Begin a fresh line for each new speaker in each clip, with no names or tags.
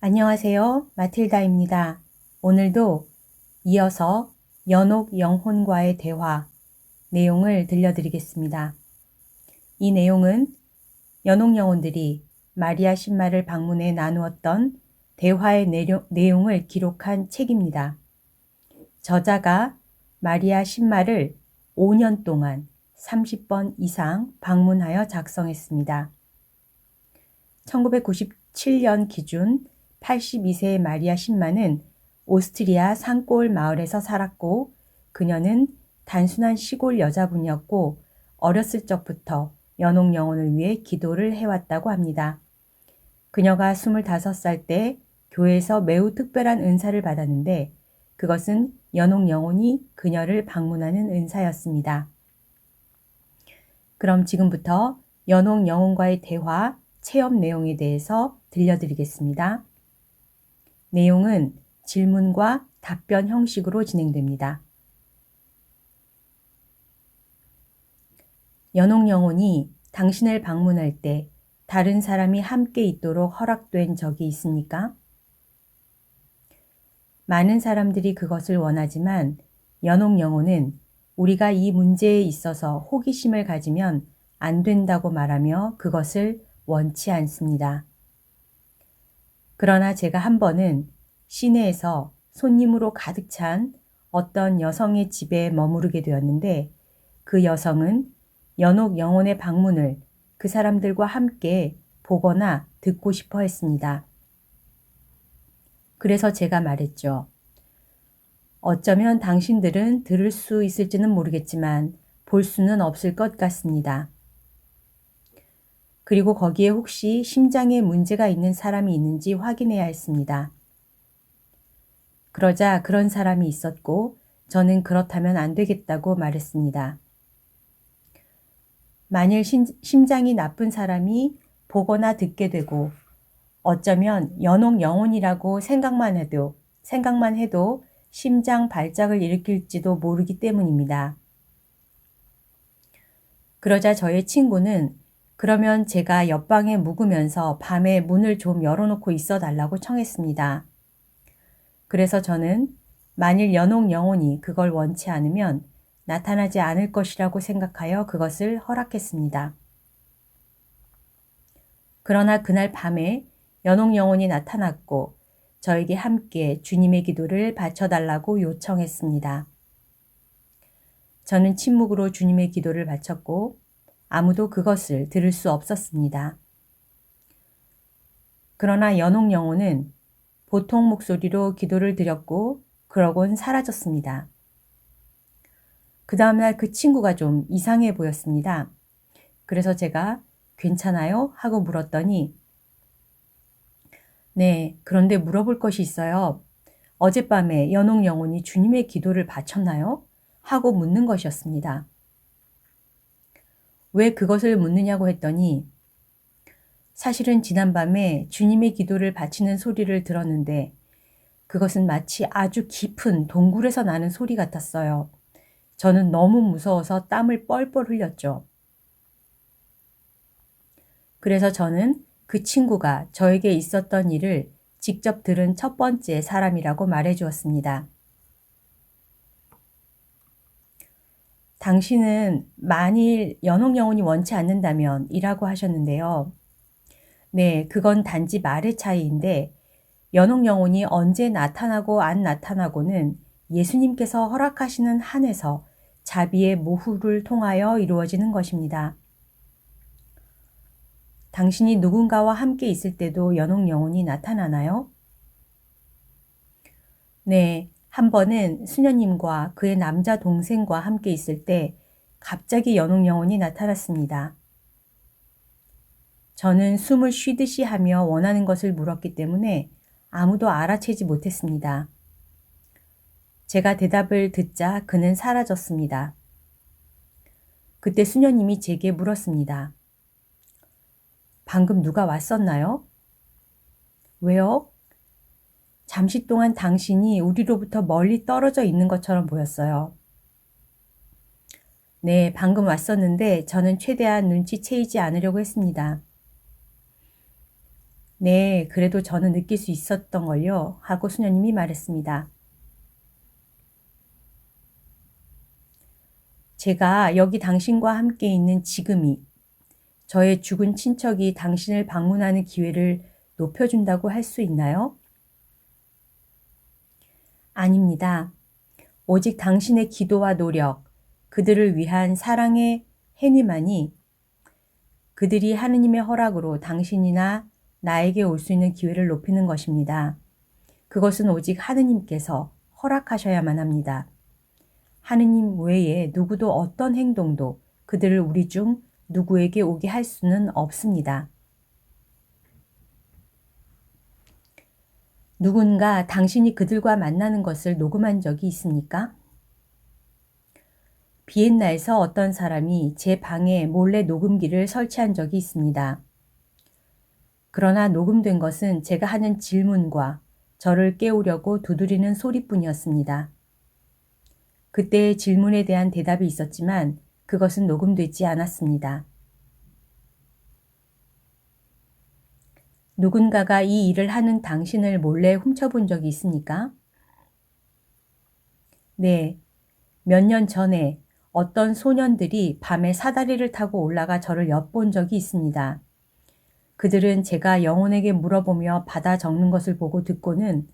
안녕하세요. 마틸다입니다. 오늘도 이어서 연옥 영혼과의 대화 내용을 들려드리겠습니다. 이 내용은 연옥 영혼들이 마리아 신마를 방문해 나누었던 대화의 내용, 내용을 기록한 책입니다. 저자가 마리아 신마를 5년 동안 30번 이상 방문하여 작성했습니다. 1997년 기준 82세의 마리아 신마는 오스트리아 산골 마을에서 살았고 그녀는 단순한 시골 여자분이었고 어렸을 적부터 연옥 영혼을 위해 기도를 해왔다고 합니다. 그녀가 25살 때 교회에서 매우 특별한 은사를 받았는데 그것은 연옥 영혼이 그녀를 방문하는 은사였습니다. 그럼 지금부터 연옥 영혼과의 대화 체험 내용에 대해서 들려드리겠습니다. 내용은 질문과 답변 형식으로 진행됩니다. 연옥 영혼이 당신을 방문할 때 다른 사람이 함께 있도록 허락된 적이 있습니까? 많은 사람들이 그것을 원하지만 연옥 영혼은 우리가 이 문제에 있어서 호기심을 가지면 안 된다고 말하며 그것을 원치 않습니다. 그러나 제가 한 번은 시내에서 손님으로 가득 찬 어떤 여성의 집에 머무르게 되었는데 그 여성은 연옥 영혼의 방문을 그 사람들과 함께 보거나 듣고 싶어 했습니다. 그래서 제가 말했죠. 어쩌면 당신들은 들을 수 있을지는 모르겠지만 볼 수는 없을 것 같습니다. 그리고 거기에 혹시 심장에 문제가 있는 사람이 있는지 확인해야 했습니다. 그러자 그런 사람이 있었고 저는 그렇다면 안 되겠다고 말했습니다. 만일 심, 심장이 나쁜 사람이 보거나 듣게 되고 어쩌면 연옥 영혼이라고 생각만 해도 생각만 해도 심장 발작을 일으킬지도 모르기 때문입니다. 그러자 저의 친구는 그러면 제가 옆방에 묵으면서 밤에 문을 좀 열어놓고 있어 달라고 청했습니다. 그래서 저는 만일 연옥 영혼이 그걸 원치 않으면 나타나지 않을 것이라고 생각하여 그것을 허락했습니다. 그러나 그날 밤에 연옥 영혼이 나타났고 저에게 함께 주님의 기도를 바쳐달라고 요청했습니다. 저는 침묵으로 주님의 기도를 바쳤고 아무도 그것을 들을 수 없었습니다. 그러나 연옥 영혼은 보통 목소리로 기도를 드렸고 그러곤 사라졌습니다. 그 다음날 그 친구가 좀 이상해 보였습니다. 그래서 제가 괜찮아요? 하고 물었더니 네, 그런데 물어볼 것이 있어요. 어젯밤에 연옥 영혼이 주님의 기도를 바쳤나요? 하고 묻는 것이었습니다. 왜 그것을 묻느냐고 했더니 사실은 지난밤에 주님의 기도를 바치는 소리를 들었는데 그것은 마치 아주 깊은 동굴에서 나는 소리 같았어요. 저는 너무 무서워서 땀을 뻘뻘 흘렸죠. 그래서 저는 그 친구가 저에게 있었던 일을 직접 들은 첫 번째 사람이라고 말해 주었습니다. 당신은 만일 연옥 영혼이 원치 않는다면 이라고 하셨는데요. 네, 그건 단지 말의 차이인데 연옥 영혼이 언제 나타나고 안 나타나고는 예수님께서 허락하시는 한에서 자비의 모후를 통하여 이루어지는 것입니다. 당신이 누군가와 함께 있을 때도 연옥 영혼이 나타나나요? 네, 한 번은 수녀님과 그의 남자 동생과 함께 있을 때 갑자기 연옥 영혼이 나타났습니다. 저는 숨을 쉬듯이 하며 원하는 것을 물었기 때문에 아무도 알아채지 못했습니다. 제가 대답을 듣자 그는 사라졌습니다. 그때 수녀님이 제게 물었습니다. 방금 누가 왔었나요? 왜요? 잠시 동안 당신이 우리로부터 멀리 떨어져 있는 것처럼 보였어요. 네, 방금 왔었는데 저는 최대한 눈치채이지 않으려고 했습니다. 네, 그래도 저는 느낄 수 있었던 걸요. 하고 수녀님이 말했습니다. 제가 여기 당신과 함께 있는 지금이 저의 죽은 친척이 당신을 방문하는 기회를 높여준다고 할 수 있나요? 아닙니다. 오직 당신의 기도와 노력, 그들을 위한 사랑의 행위만이 그들이 하느님의 허락으로 당신이나 나에게 올 수 있는 기회를 높이는 것입니다. 그것은 오직 하느님께서 허락하셔야만 합니다. 하느님 외에 누구도 어떤 행동도 그들을 우리 중 누구에게 오게 할 수는 없습니다. 누군가 당신이 그들과 만나는 것을 녹음한 적이 있습니까? 비엔나에서 어떤 사람이 제 방에 몰래 녹음기를 설치한 적이 있습니다. 그러나 녹음된 것은 제가 하는 질문과 저를 깨우려고 두드리는 소리뿐이었습니다. 그때의 질문에 대한 대답이 있었지만 그것은 녹음되지 않았습니다. 누군가가 이 일을 하는 당신을 몰래 훔쳐본 적이 있습니까? 네. 몇 년 전에 어떤 소년들이 밤에 사다리를 타고 올라가 저를 엿본 적이 있습니다. 그들은 제가 영혼에게 물어보며 받아 적는 것을 보고 듣고는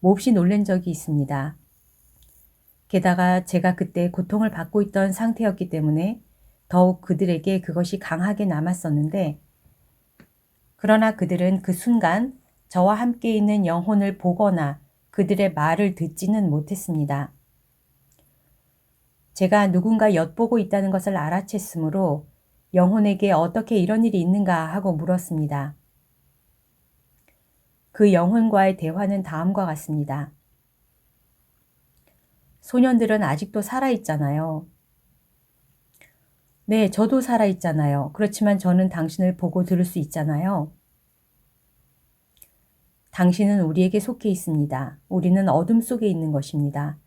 몹시 놀란 적이 있습니다. 게다가 제가 그때 고통을 받고 있던 상태였기 때문에 더욱 그들에게 그것이 강하게 남았었는데, 그러나 그들은 그 순간 저와 함께 있는 영혼을 보거나 그들의 말을 듣지는 못했습니다. 제가 누군가 엿보고 있다는 것을 알아챘으므로 영혼에게 어떻게 이런 일이 있는가 하고 물었습니다. 그 영혼과의 대화는 다음과 같습니다. 소년들은 아직도 살아있잖아요. 네, 저도 살아있잖아요. 그렇지만 저는 당신을 보고 들을 수 있잖아요. 당신은 우리에게 속해 있습니다. 우리는 어둠 속에 있는 것입니다.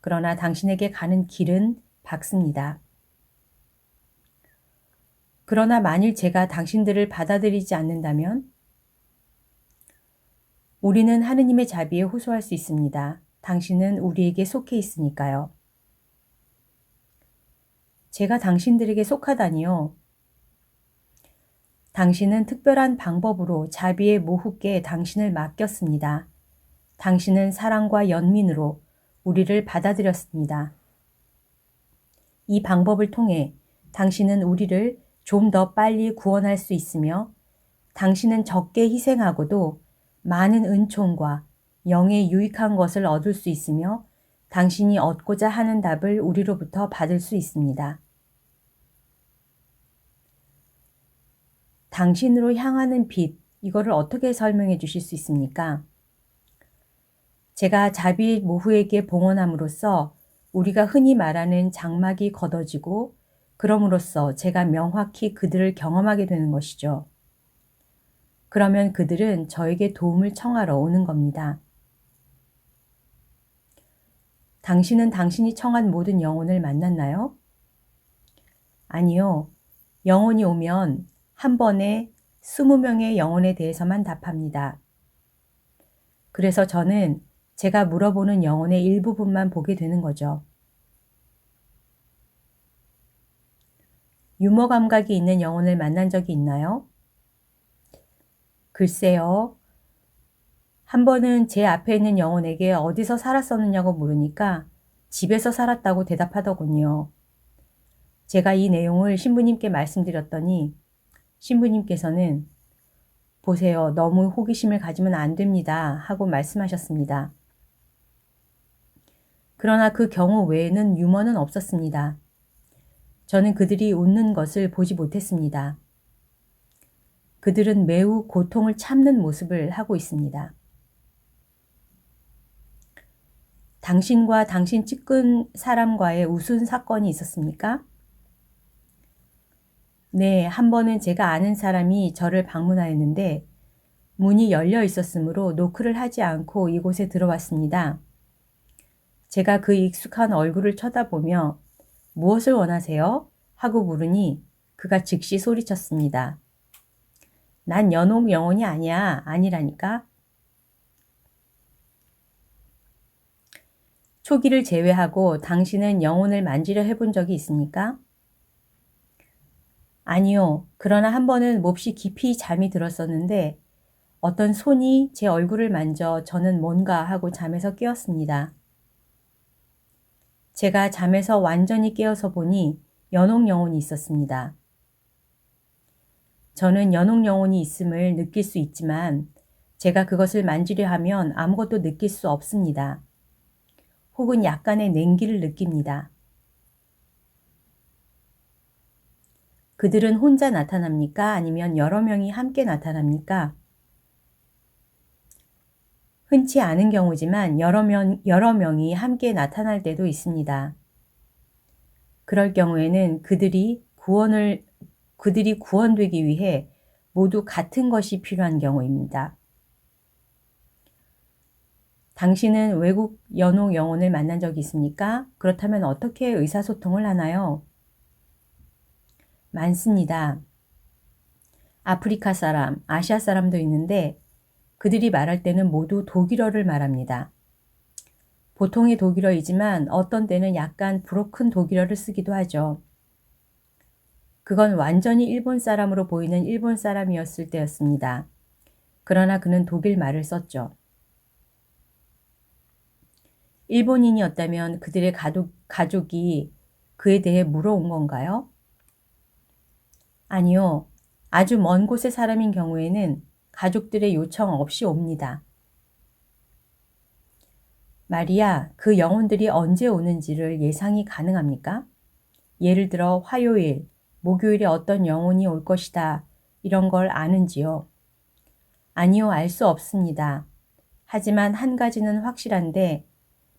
그러나 당신에게 가는 길은 밝습니다. 그러나 만일 제가 당신들을 받아들이지 않는다면 우리는 하느님의 자비에 호소할 수 있습니다. 당신은 우리에게 속해 있으니까요. 제가 당신들에게 속하다니요. 당신은 특별한 방법으로 자비의 모후께 당신을 맡겼습니다. 당신은 사랑과 연민으로 우리를 받아들였습니다. 이 방법을 통해 당신은 우리를 좀 더 빨리 구원할 수 있으며 당신은 적게 희생하고도 많은 은총과 영의 유익한 것을 얻을 수 있으며 당신이 얻고자 하는 답을 우리로부터 받을 수 있습니다. 당신으로 향하는 빛, 이거를 어떻게 설명해 주실 수 있습니까? 제가 자비 모후에게 봉헌함으로써 우리가 흔히 말하는 장막이 걷어지고 그럼으로써 제가 명확히 그들을 경험하게 되는 것이죠. 그러면 그들은 저에게 도움을 청하러 오는 겁니다. 당신은 당신이 청한 모든 영혼을 만났나요? 아니요. 영혼이 오면 한 번에 20명의 영혼에 대해서만 답합니다. 그래서 저는 제가 물어보는 영혼의 일부분만 보게 되는 거죠. 유머 감각이 있는 영혼을 만난 적이 있나요? 글쎄요. 한 번은 제 앞에 있는 영혼에게 어디서 살았었느냐고 물으니까 집에서 살았다고 대답하더군요. 제가 이 내용을 신부님께 말씀드렸더니 신부님께서는 보세요. 너무 호기심을 가지면 안 됩니다. 하고 말씀하셨습니다. 그러나 그 경우 외에는 유머는 없었습니다. 저는 그들이 웃는 것을 보지 못했습니다. 그들은 매우 고통을 참는 모습을 하고 있습니다. 당신과 당신 측근 사람과의 우스운 사건이 있었습니까? 네, 한 번은 제가 아는 사람이 저를 방문하였는데 문이 열려 있었으므로 노크를 하지 않고 이곳에 들어왔습니다. 제가 그 익숙한 얼굴을 쳐다보며 무엇을 원하세요? 하고 물으니 그가 즉시 소리쳤습니다. 난 연옥 영혼이 아니야. 아니라니까. 초기를 제외하고 당신은 영혼을 만지려 해본 적이 있습니까? 아니요. 그러나 한 번은 몹시 깊이 잠이 들었었는데 어떤 손이 제 얼굴을 만져 저는 뭔가 하고 잠에서 깨었습니다. 제가 잠에서 완전히 깨어서 보니 연옥 영혼이 있었습니다. 저는 연옥 영혼이 있음을 느낄 수 있지만 제가 그것을 만지려 하면 아무것도 느낄 수 없습니다. 혹은 약간의 냉기를 느낍니다. 그들은 혼자 나타납니까? 아니면 여러 명이 함께 나타납니까? 흔치 않은 경우지만 여러, 명, 여러 명이 함께 나타날 때도 있습니다. 그럴 경우에는 그들이 구원을 그들이 구원되기 위해 모두 같은 것이 필요한 경우입니다. 당신은 외국 연옥 영혼을 만난 적이 있습니까? 그렇다면 어떻게 의사소통을 하나요? 많습니다. 아프리카 사람, 아시아 사람도 있는데 그들이 말할 때는 모두 독일어를 말합니다. 보통의 독일어이지만 어떤 때는 약간 브로큰 독일어를 쓰기도 하죠. 그건 완전히 일본 사람으로 보이는 일본 사람이었을 때였습니다. 그러나 그는 독일 말을 썼죠. 일본인이었다면 그들의 가족, 가족이 그에 대해 물어온 건가요? 아니요. 아주 먼 곳의 사람인 경우에는 가족들의 요청 없이 옵니다. 마리아, 그 영혼들이 언제 오는지를 예상이 가능합니까? 예를 들어 화요일, 목요일에 어떤 영혼이 올 것이다. 이런 걸 아는지요? 아니요, 알 수 없습니다. 하지만 한 가지는 확실한데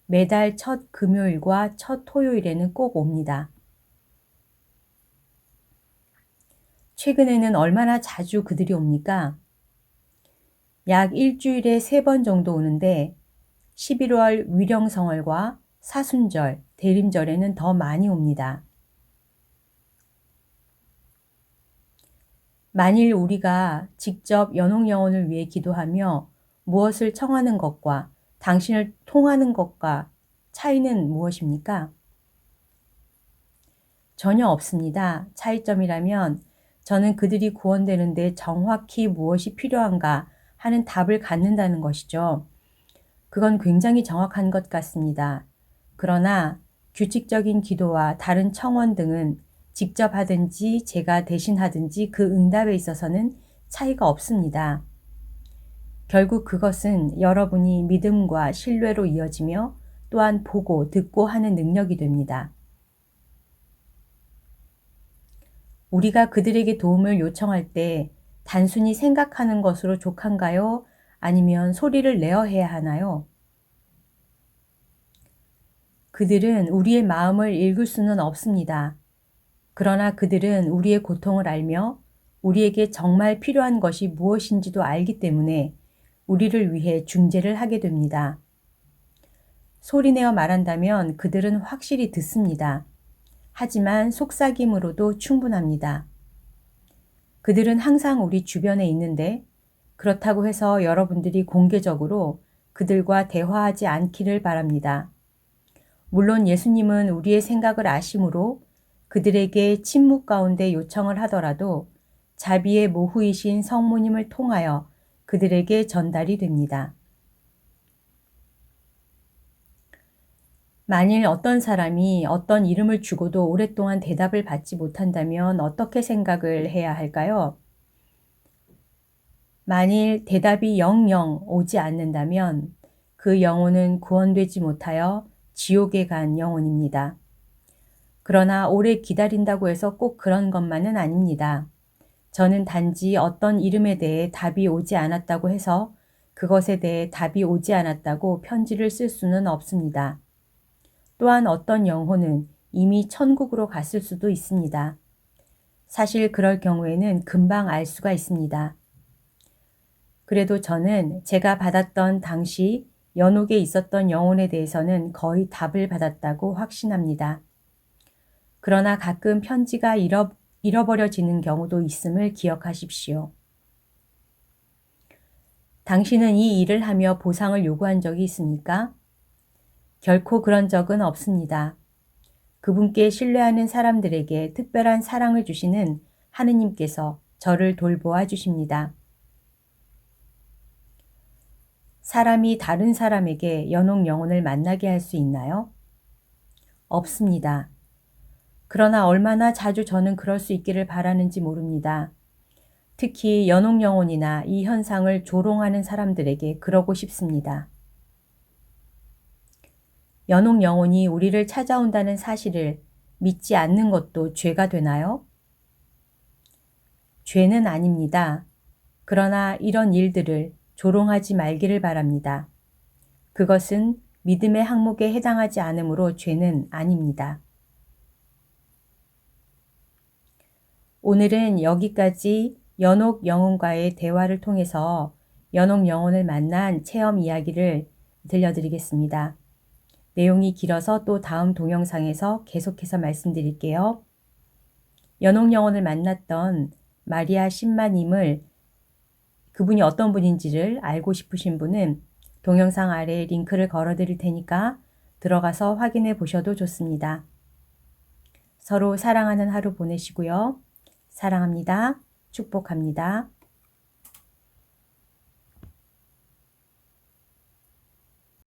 매달 첫 금요일과 첫 토요일에는 꼭 옵니다. 최근에는 얼마나 자주 그들이 옵니까? 약 일주일에 세 번 정도 오는데 11월 위령성월과 사순절, 대림절에는 더 많이 옵니다. 만일 우리가 직접 연옥영혼을 위해 기도하며 무엇을 청하는 것과 당신을 통하는 것과 차이는 무엇입니까? 전혀 없습니다. 차이점이라면 저는 그들이 구원되는데 정확히 무엇이 필요한가 하는 답을 갖는다는 것이죠. 그건 굉장히 정확한 것 같습니다. 그러나 규칙적인 기도와 다른 청원 등은 직접 하든지 제가 대신 하든지 그 응답에 있어서는 차이가 없습니다. 결국 그것은 여러분이 믿음과 신뢰로 이어지며 또한 보고 듣고 하는 능력이 됩니다. 우리가 그들에게 도움을 요청할 때 단순히 생각하는 것으로 족한가요? 아니면 소리를 내어 해야 하나요? 그들은 우리의 마음을 읽을 수는 없습니다. 그러나 그들은 우리의 고통을 알며 우리에게 정말 필요한 것이 무엇인지도 알기 때문에 우리를 위해 중재를 하게 됩니다. 소리내어 말한다면 그들은 확실히 듣습니다. 하지만 속삭임으로도 충분합니다. 그들은 항상 우리 주변에 있는데 그렇다고 해서 여러분들이 공개적으로 그들과 대화하지 않기를 바랍니다. 물론 예수님은 우리의 생각을 아심으로 그들에게 침묵 가운데 요청을 하더라도 자비의 모후이신 성모님을 통하여 그들에게 전달이 됩니다. 만일 어떤 사람이 어떤 이름을 주고도 오랫동안 대답을 받지 못한다면 어떻게 생각을 해야 할까요? 만일 대답이 영영 오지 않는다면 그 영혼은 구원되지 못하여 지옥에 간 영혼입니다. 그러나 오래 기다린다고 해서 꼭 그런 것만은 아닙니다. 저는 단지 어떤 이름에 대해 답이 오지 않았다고 해서 그것에 대해 답이 오지 않았다고 편지를 쓸 수는 없습니다. 또한 어떤 영혼은 이미 천국으로 갔을 수도 있습니다. 사실 그럴 경우에는 금방 알 수가 있습니다. 그래도 저는 제가 받았던 당시 연옥에 있었던 영혼에 대해서는 거의 답을 받았다고 확신합니다. 그러나 가끔 편지가 잃어, 잃어버려지는 경우도 있음을 기억하십시오. 당신은 이 일을 하며 보상을 요구한 적이 있습니까? 결코 그런 적은 없습니다. 그분께 신뢰하는 사람들에게 특별한 사랑을 주시는 하느님께서 저를 돌보아 주십니다. 사람이 다른 사람에게 연옥 영혼을 만나게 할 수 있나요? 없습니다. 그러나 얼마나 자주 저는 그럴 수 있기를 바라는지 모릅니다. 특히 연옥 영혼이나 이 현상을 조롱하는 사람들에게 그러고 싶습니다. 연옥 영혼이 우리를 찾아온다는 사실을 믿지 않는 것도 죄가 되나요? 죄는 아닙니다. 그러나 이런 일들을 조롱하지 말기를 바랍니다. 그것은 믿음의 항목에 해당하지 않으므로 죄는 아닙니다. 오늘은 여기까지 연옥 영혼과의 대화를 통해서 연옥 영혼을 만난 체험 이야기를 들려드리겠습니다. 내용이 길어서 또 다음 동영상에서 계속해서 말씀드릴게요. 연옥 영혼을 만났던 마리아 신마님을 그분이 어떤 분인지를 알고 싶으신 분은 동영상 아래에 링크를 걸어 드릴 테니까 들어가서 확인해 보셔도 좋습니다. 서로 사랑하는 하루 보내시고요. 사랑합니다. 축복합니다.